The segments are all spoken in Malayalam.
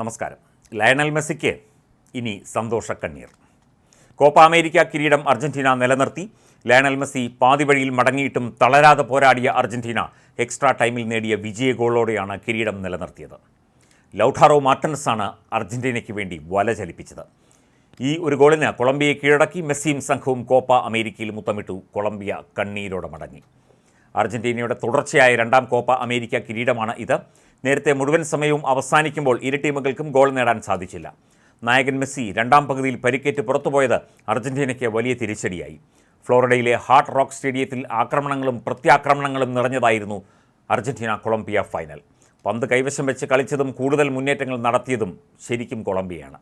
നമസ്കാരം. ലയണൽ മെസ്സിക്ക് ഇനി സന്തോഷക്കണ്ണീർ. കോപ്പ അമേരിക്ക കിരീടം അർജന്റീന നിലനിർത്തി. ലയണൽ മെസ്സി പാതിവഴിയിൽ മടങ്ങിയിട്ടും തളരാതെ പോരാടിയ അർജന്റീന എക്സ്ട്രാ ടൈമിൽ നേടിയ വിജയ ഗോളോടെയാണ് കിരീടം നിലനിർത്തിയത്. ലൗഠാറോ മാർട്ടൻസാണ് അർജന്റീനയ്ക്ക് വേണ്ടി വല ചലിപ്പിച്ചത്. ഈ ഒരു ഗോളിന് കൊളംബിയയെ കീഴടക്കി മെസ്സിയും സംഘവും കോപ്പ അമേരിക്കയിൽ മുത്തമിട്ടു. കൊളംബിയ കണ്ണീരോടെ മടങ്ങി. അർജന്റീനയുടെ തുടർച്ചയായ രണ്ടാം കോപ്പ അമേരിക്ക കിരീടമാണ് ഇത്. നേരത്തെ മുഴുവൻ സമയവും അവസാനിക്കുമ്പോൾ ഇരു ടീമുകൾക്കും ഗോൾ നേടാൻ സാധിച്ചില്ല. നായകൻ മെസ്സി രണ്ടാം പകുതിയിൽ പരിക്കേറ്റ് പുറത്തുപോയത് അർജന്റീനയ്ക്ക് വലിയ തിരിച്ചടിയായി. ഫ്ലോറിഡയിലെ ഹാർട്ട് റോക്ക് സ്റ്റേഡിയത്തിൽ ആക്രമണങ്ങളും പ്രത്യാക്രമണങ്ങളും നിറഞ്ഞതായിരുന്നു അർജന്റീന കൊളംബിയ ഫൈനൽ. പന്ത് കൈവശം വെച്ച് കളിച്ചതും കൂടുതൽ മുന്നേറ്റങ്ങൾ നടത്തിയതും ശരിക്കും കൊളംബിയയാണ്.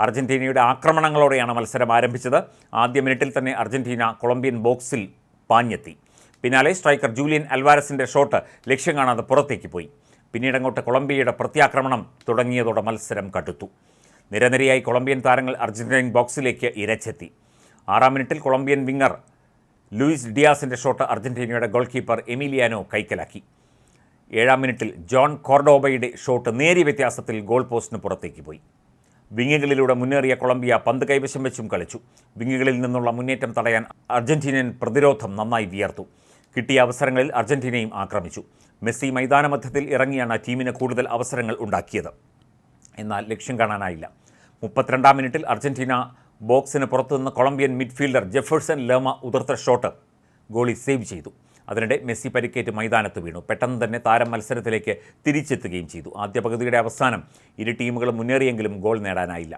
അർജന്റീനയുടെ ആക്രമണങ്ങളോടെയാണ് മത്സരം ആരംഭിച്ചത്. ആദ്യ മിനിറ്റിൽ തന്നെ അർജന്റീന കൊളംബിയൻ ബോക്സിൽ പാഞ്ഞെത്തി. പിന്നാലെ സ്ട്രൈക്കർ ജൂലിയൻ അൽവാരസിന്റെ ഷോട്ട് ലക്ഷ്യം കാണാതെ പുറത്തേക്ക് പോയി. പിന്നീട് അങ്ങോട്ട് കൊളംബിയയുടെ പ്രത്യാക്രമണം തുടങ്ങിയതോടെ മത്സരം കടുത്തു. നിരനിരയായി കൊളംബിയൻ താരങ്ങൾ അർജന്റീനൻ ബോക്സിലേക്ക് ഇരച്ചെത്തി. ആറാം മിനിറ്റിൽ കൊളംബിയൻ വിങ്ങർ ലൂയിസ് ഡിയാസിന്റെ ഷോട്ട് അർജന്റീനയുടെ ഗോൾ കീപ്പർ എമിലിയാനോ കൈക്കലാക്കി. ഏഴാം മിനിറ്റിൽ ജോൺ കോർഡോബയുടെ ഷോട്ട് നേരിയ വ്യത്യാസത്തിൽ ഗോൾ പോസ്റ്റിന് പുറത്തേക്ക് പോയി. വിങ്ങുകളിലൂടെ മുന്നേറിയ കൊളംബിയ പന്ത് കൈവശം വെച്ചും കളിച്ചു. വിങ്ങുകളിൽ നിന്നുള്ള മുന്നേറ്റം തടയാൻ അർജന്റീനിയൻ പ്രതിരോധം നന്നായി വിയർത്തു. കിട്ടിയ അവസരങ്ങളിൽ അർജന്റീനയും ആക്രമിച്ചു. മെസ്സി മൈതാനമധ്യത്തിൽ ഇറങ്ങിയാണ് ടീമിന് കൂടുതൽ അവസരങ്ങൾ ഉണ്ടാക്കിയത്. എന്നാൽ ലക്ഷ്യം കാണാനായില്ല. മുപ്പത്തിരണ്ടാം മിനിറ്റിൽ അർജന്റീന ബോക്സിന് പുറത്തുനിന്ന് കൊളംബിയൻ മിഡ്ഫീൽഡർ ജെഫേഴ്സൺ ലേമ ഉതിർത്ത ഷോട്ട് ഗോളി സേവ് ചെയ്തു. അതിനിടെ മെസ്സി പരിക്കേറ്റ് മൈതാനത്ത് വീണു. പെട്ടെന്ന് തന്നെ താരം മത്സരത്തിലേക്ക് തിരിച്ചെത്തുകയും ചെയ്തു. ആദ്യ പകുതിയുടെ അവസാനം ഇരു ടീമുകളും മുന്നേറിയെങ്കിലും ഗോൾ നേടാനായില്ല.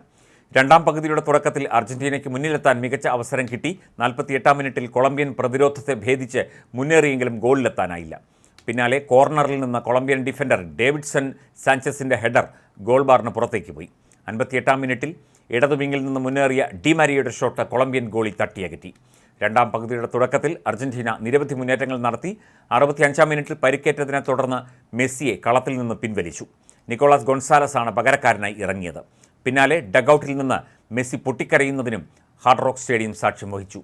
രണ്ടാം പകുതിയുടെ തുടക്കത്തിൽ അർജന്റീനയ്ക്ക് മുന്നിലെത്താൻ മികച്ച അവസരം കിട്ടി. നാൽപ്പത്തിയെട്ടാം മിനിറ്റിൽ കൊളംബിയൻ പ്രതിരോധത്തെ ഭേദിച്ച് മുന്നേറിയെങ്കിലും ഗോളിലെത്താനായില്ല. പിന്നാലെ കോർണറിൽ നിന്ന് കൊളംബിയൻ ഡിഫൻഡർ ഡേവിഡ്സൺ സാഞ്ചസിന്റെ ഹെഡർ ഗോൾ ബാറിന് പുറത്തേക്ക് പോയി. അൻപത്തിയെട്ടാം മിനിറ്റിൽ ഇടതുവിങ്ങിൽ നിന്ന് മുന്നേറിയ ഡിമാരിയുടെ ഷോട്ട് കൊളംബിയൻ ഗോളി തട്ടിയകറ്റി. രണ്ടാം പകുതിയുടെ തുടക്കത്തിൽ അർജന്റീന നിരവധി മുന്നേറ്റങ്ങൾ നടത്തി അറുപത്തിയഞ്ചാം മിനിറ്റിൽ പരിക്കേറ്റതിനെ തുടർന്ന് മെസ്സിയെ കളത്തിൽ നിന്ന് പിൻവലിച്ചു. നിക്കോളാസ് ഗൊൺസാലസ് ആണ് പകരക്കാരനായി ഇറങ്ങിയത്. പിന്നാലെ ഡഗൌട്ടിൽ നിന്ന് മെസ്സി പൊട്ടിക്കരയുന്നതിനും ഹാർഡ് റോക്ക് സ്റ്റേഡിയം സാക്ഷ്യം വഹിച്ചു.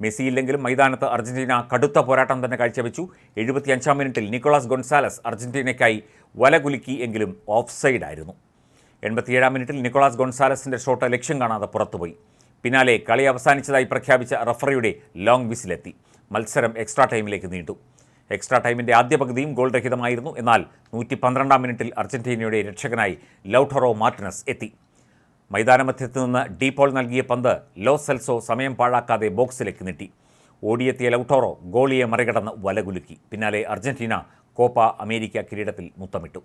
മെസ്സിയില്ലെങ്കിലും മൈതാനത്ത് അർജന്റീന കടുത്ത പോരാട്ടം തന്നെ കാഴ്ചവെച്ചു. എഴുപത്തിയഞ്ചാം മിനിറ്റിൽ നിക്കോളാസ് ഗൊൺസാലസ് അർജന്റീനയ്ക്കായി വലകുലുക്കി എങ്കിലും ഓഫ് സൈഡായിരുന്നു എൺപത്തിയേഴാം മിനിറ്റിൽ നിക്കോളാസ് ഗൊൺസാലസിന്റെ ഷോട്ട് ലക്ഷ്യം കാണാതെ പുറത്തുപോയി. പിന്നാലെ കളി അവസാനിച്ചതായി പ്രഖ്യാപിച്ച റഫറിയുടെ ലോങ് വിസിലെത്തി. മത്സരം എക്സ്ട്രാ ടൈമിലേക്ക് നീണ്ടു. എക്സ്ട്രാ ടൈമിന്റെ ആദ്യ പകുതിയും ഗോൾ രഹിതമായിരുന്നു. എന്നാൽ നൂറ്റി പന്ത്രണ്ടാം മിനിറ്റിൽ അർജന്റീനയുടെ രക്ഷകനായി ലൗട്ടറോ മാർട്ടിനസ് എത്തി. മൈതാനമധ്യത്ത് നിന്ന് ഡീപോൾ നൽകിയ പന്ത് ലോ സെൽസോ സമയം പാഴാക്കാതെ ബോക്സിലേക്ക് നീട്ടി. ഓടിയെത്തിയ ലൗട്ടോറോ ഗോളിയെ മറികടന്ന് വലകുലുക്കി. പിന്നാലെ അർജന്റീന കോപ്പ അമേരിക്ക കിരീടത്തിൽ മുത്തമിട്ടു.